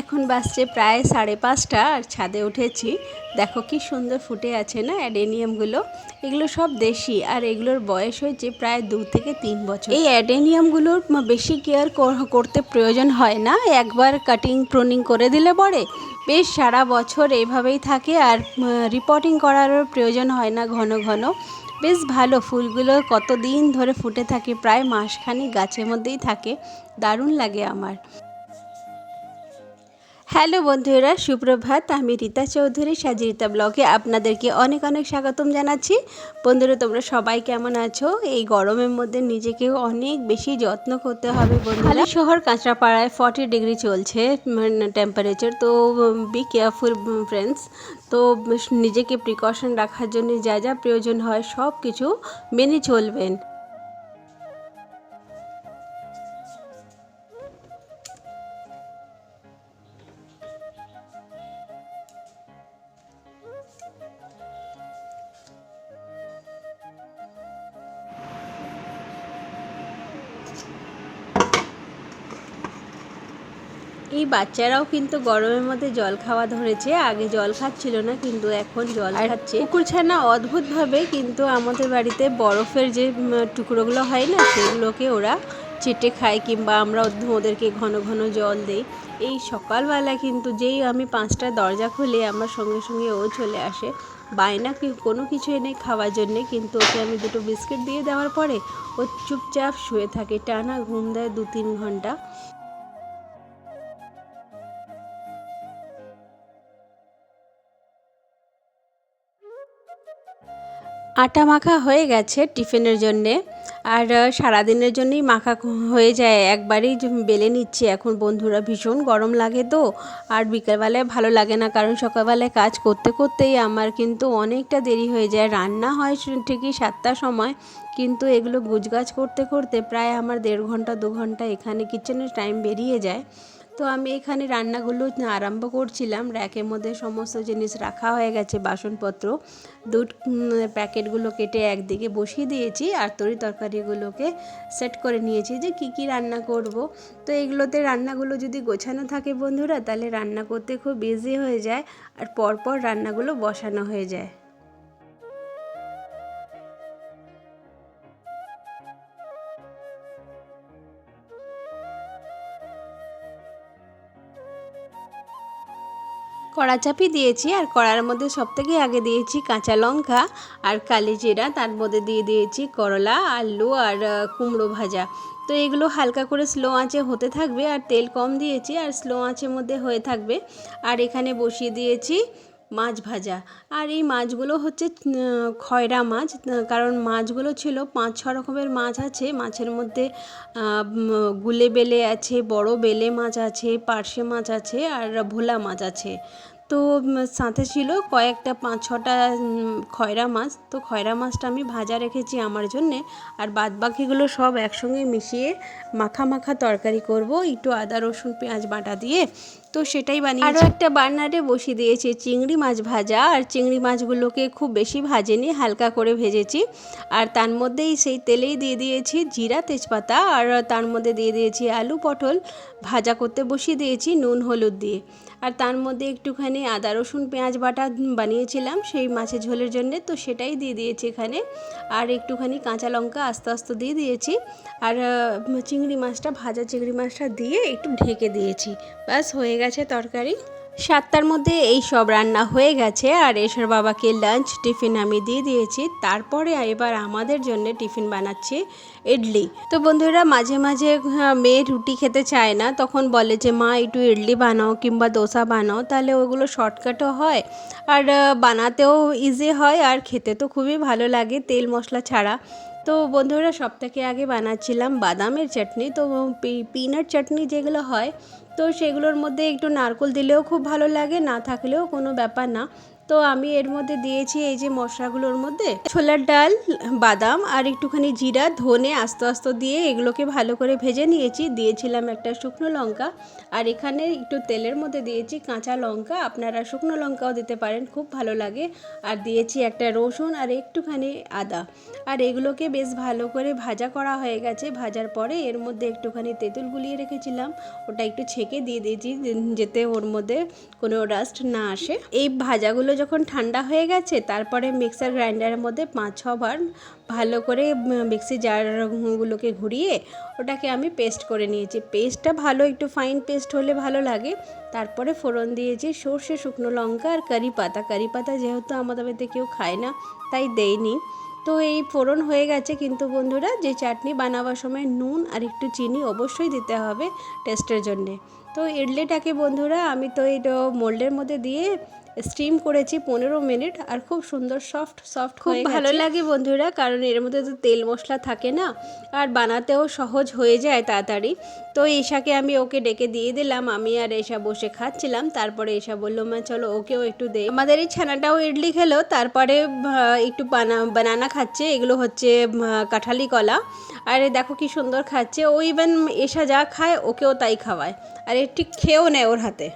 এখন বাসছে প্রায় সাড়ে পাঁচটা আর ছাদে উঠেছি। দেখো কি সুন্দর ফুটে আছে না অ্যাডেনিয়ামগুলো? এগুলো সব দেশি আর এগুলোর বয়স হয়েছে প্রায় দু থেকে তিন বছর। এই অ্যাডেনিয়ামগুলোর বেশি কেয়ার করতে প্রয়োজন হয় না। একবার কাটিং প্রুনিং করে দিলে পরে বেশ সারা বছর এভাবেই থাকে আর রিপোর্টিং করারও প্রয়োজন হয় না ঘন ঘন। বেশ ভালো ফুলগুলো কতদিন ধরে ফুটে থাকে, প্রায় মাসখানি গাছের মধ্যেই থাকে। দারুণ লাগে আমার। হ্যালো বন্ধুরা, সুপ্রভাত। আমি রীতা চৌধুরী, সাজিরিতা ব্লগে আপনাদেরকে অনেক অনেক স্বাগতম জানাচ্ছি। বন্ধুরা, তোমরা সবাই কেমন আছো? এই গরমের মধ্যে নিজেকে অনেক বেশি যত্ন করতে হবে বন্ধুরা। শহর কাঁচরাপাড়ায় ফর্টি ডিগ্রি চলছে টেম্পারেচার তো বি কেয়ারফুল ফ্রেন্ডস তো নিজেকে প্রিকশন রাখার জন্য যা যা প্রয়োজন হয় সব কিছু মেনে চলবেন। এই বাচ্চারাও কিন্তু গরমের মধ্যে জল খাওয়া ধরেছে। আগে জল খাচ্ছিল না কিন্তু এখন জল খাচ্ছে। কুকুরছানা অদ্ভুতভাবে কিন্তু আমাদের বাড়িতে বরফের যে টুকরোগুলো হয় না সেগুলোকে ওরা চেটে খায় কিংবা আমরা ওদেরকে ঘন ঘন জল দেই। এই সকালবেলা কিন্তু যেই আমি পাঁচটা দরজা খুলে আমার সঙ্গে সঙ্গে ও চলে আসে। বায়না কি কোনো কিছু এনে খাওয়ার জন্যে কিন্তু ওকে আমি দুটো বিস্কিট দিয়ে দেওয়ার পরে ও চুপচাপ শুয়ে থাকে টানা ঘুম দেয় দু তিন ঘণ্টা। আটা মাখা হয়ে গেছে টিফিনের জন্যে। আর সারাদিনের জন্যই মাখা হয়ে যায়। একবারেই বেলে নিচ্ছি। এখন বন্ধুরা ভীষণ গরম লাগে তো। আর বিকেলবেলায় ভালো লাগে না। কারণ সকালবেলায় কাজ করতে করতেই আমার কিন্তু অনেকটা দেরি হয়ে যায়। রান্না হয় ঠিকই সাতটার সময়। কিন্তু এগুলো গুজগাছ করতে করতে প্রায় আমার দেড় ঘণ্টা, দু ঘণ্টা এখানে কিচেনের টাইম বেরিয়ে যায়। তো আমি এখানে রান্নাগুলো আরম্ভ করছিলাম। র্যাকের মধ্যে সমস্ত জিনিস রাখা হয়ে গেছে, বাসনপত্র। দুধ প্যাকেটগুলো কেটে একদিকে বসিয়ে দিয়েছি আর তরি তরকারিগুলোকে সেট করে নিয়েছি যে কি কি রান্না করব। তো এগুলোতে রান্নাগুলো যদি গোছানো থাকে বন্ধুরা, তাহলে রান্না করতে খুব ইজি হয়ে যায় আর পরপর রান্নাগুলো বসানো হয়ে যায়। কড়া চাপি দিয়েছি আর কড়ার মধ্যে সব থেকে আগে দিয়েছি কাঁচা লঙ্কা আর কালি জিরা, তার মধ্যে দিয়ে দিয়েছি করলা, আলু আর কুমড়ো ভাজা। তো এগুলো হালকা করে স্লো আঁচে হতে থাকবে আর তেল কম দিয়েছি আর স্লো আঁচের মধ্যে হয়ে থাকবে। আর এখানে বসিয়ে দিয়েছি মাছ ভাজা। আর এই মাছগুলো হচ্ছে খয়রা মাছ কারণ মাছগুলো ছিল পাঁচ ছ রকমের মাছ আছে। মাছের মধ্যে গুলে বেলে আছে, বড় বেলে মাছ আছে, পার্শে মাছ আছে, আর ভোলা মাছ আছে। তো সাথে ছিল কয়েকটা পাঁচ ছটা খয়রা মাছ। তো খয়রা মাছটা আমি ভাজা রেখেছি আমার জন্যে। আর বাদ বাকিগুলো সব একসঙ্গে মিশিয়ে মাখা মাখা তরকারি করব। একটু আদা, রসুন, পেঁয়াজ বাটা দিয়ে। তো সেটাই বানিয়ে আরও একটা বার্নারে বসিয়ে দিয়েছি, চিংড়ি মাছ ভাজা। আর চিংড়ি মাছগুলোকে খুব বেশি ভাজেনি, হালকা করে ভেজেছি। আর তার মধ্যেই সেই তেলেই দিয়ে দিয়েছি জিরা তেজপাতা। আর তার মধ্যে দিয়ে দিয়েছি আলু পটল। ভাজা করতে বসিয়ে দিয়েছি নুন, হলুদ দিয়ে। আর তার মধ্যে একটুখানি আদা, রসুন, পেঁয়াজ বাটা বানিয়েছিলাম সেই মাছের ঝোলের জন্যে, তো সেটাই দিয়ে দিয়েছি এখানে। আর একটুখানি কাঁচা লঙ্কা আস্তে আস্তে দিয়ে দিয়েছি। আর চিংড়ি মাছটা, ভাজা চিংড়ি মাছটা দিয়ে একটু ঢেকে দিয়েছি। ব্যাস, হয়ে গেছে তরকারি। সাতটার মধ্যে এই সব রান্না হয়ে গেছে আর এসর বাবাকে লাঞ্চ টিফিন আমি দিয়ে দিয়েছি। তারপরে এবার আমাদের জন্য টিফিন বানাচ্ছি ইডলি। তো বন্ধুরা মাঝে মাঝে হ্যাঁ, মেয়ে রুটি খেতে চায় না তখন বলে যে মা একটু ইডলি বানাও কিংবা দোসা বানাও তাহলে ওগুলো শর্টকাটও হয় আর বানাতেও ইজি হয় আর খেতে তো খুবই ভালো লাগে তেল মশলা ছাড়া। তো বন্ধুরা থেকে আগে বানাচ্ছিলাম বাদামের চাটনি। তো পিনাট চাটনি যেগুলো হয়, তো সেগুলোর মধ্যে একটু নারকোল দিলেও খুব ভালো লাগে, না থাকলেও কোনো ব্যাপার না। তো আমি এর মধ্যে দিয়েছি এই যে মশলাগুলোর মধ্যে ছোলার ডাল, বাদাম আর একটুখানি জিরা, ধনে আস্তে আস্তে দিয়ে এগুলোকে ভালো করে ভেজে নিয়েছি। দিয়েছিলাম একটা শুকনো লঙ্কা আর এখানে একটু তেলের মধ্যে দিয়েছি কাঁচা লঙ্কা। আপনারা শুকনো লঙ্কাও দিতে পারেন, খুব ভালো লাগে। আর দিয়েছি একটা রসুন আর একটুখানি আদা। আর এগুলোকে বেশ ভালো করে ভাজা করা হয়ে গেছে। ভাজার পরে এর মধ্যে একটুখানি তেঁতুল গুলিয়ে রেখেছিলাম। ওটা একটু ছেঁকে দিয়ে দিয়েছি, যেতে ওর মধ্যে কোনো রাস্ট না আসে। এই ভাজাগুলো যখন ঠান্ডা হয়ে গেছে, তারপরে মিক্সার গ্রাইন্ডারের মধ্যে পাঁচ ছবার ভালো করে মিক্সি জারগুলোকে ঘুরিয়ে ওটাকে আমি পেস্ট করে নিয়েছি। পেস্টটা ভালো, একটু ফাইন পেস্ট হলে ভালো লাগে। তারপরে ফোড়ন দিয়েছি সর্ষে, শুকনো লঙ্কা আর কারি পাতা। কারি পাতা যেহেতু আমাদের বাড়িতে কেউ খায় না, তাই দেয়নি তো এই ফোড়ন হয়ে গেছে কিন্তু বন্ধুরা, যে চাটনি বানাবার সময় নুন আর একটু চিনি অবশ্যই দিতে হবে টেস্টের জন্যে। তো ইডলিটাকে বন্ধুরা, আমি তো এটা মোল্ডের মধ্যে দিয়ে স্টিম করেছি পনেরো মিনিট আর খুব সুন্দর সফট সফট খুব ভালো লাগে বন্ধুরা কারণ এর মধ্যে তো তেল মশলা থাকে না আর বানাতেও সহজ হয়ে যায় তাড়াতাড়ি। তো ঈশাকে আমি ওকে ডেকে দিয়ে দিলাম আমি আর এসা বসে খাচ্ছিলাম তারপরে এসা বলল মা চলো ওকেও একটু দে। আমাদের এই ছানাটাও ইডলি খেলো তারপরে একটু বানা বানানা খাচ্ছে এগুলো হচ্ছে কাঁঠালি কলা। আর দেখো কি সুন্দর খাচ্ছে ও ইভেন এসা যা খায় ওকেও তাই খাওয়ায়। আর একটু খেয়েও নেয় ওর হাতে।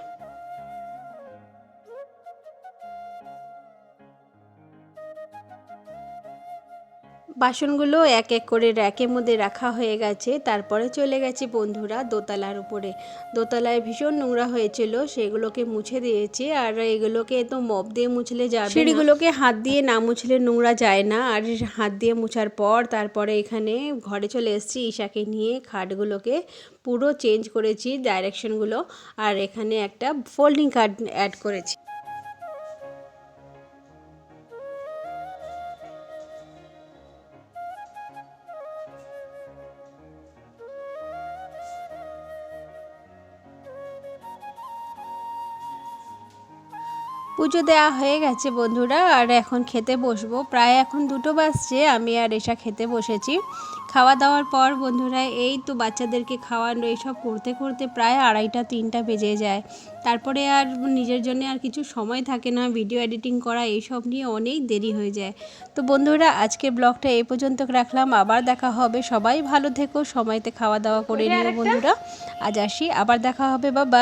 বাসনগুলো এক এক করে র্যাকের মধ্যে রাখা হয়ে গেছে। তারপরে চলে গেছি বন্ধুরা দোতলার উপরে। দোতলায় ভীষণ নোংরা হয়েছিল, সেগুলোকে মুছে দিয়েছি। আর এগুলোকে তো মপ দিয়ে মুছলে যাবে সিঁড়িগুলোকে হাত দিয়ে না মুছলে নোংরা যায় না। আর হাত দিয়ে মুছার পর তারপরে এখানে ঘরে চলে এসেছি ঈশাকে নিয়ে। খাটগুলোকে পুরো চেঞ্জ করেছি ডাইরেকশনগুলো আর এখানে একটা ফোল্ডিং কার্ড অ্যাড করেছি। পুজো দেওয়া হয়ে গেছে বন্ধুরা আর এখন খেতে বসবো। প্রায় এখন দুটো বাজছে আমি আর এসা খেতে বসেছি। খাওয়া দাওয়ার পর বন্ধুরা এই তো বাচ্চাদেরকে খাওয়ানো এইসব করতে করতে প্রায় আড়াইটা তিনটা বেজে যায়। তারপরে আর নিজের জন্য আর কিছু সময় থাকে না ভিডিও এডিটিং করা এইসব নিয়ে অনেক দেরি হয়ে যায়। তো বন্ধুরা আজকের ব্লগটা এই পর্যন্ত রাখলাম। আবার দেখা হবে। সবাই ভালো থেকো সময়তে খাওয়া দাওয়া করে নিও বন্ধুরা। আজ আসি আবার দেখা হবে বাবা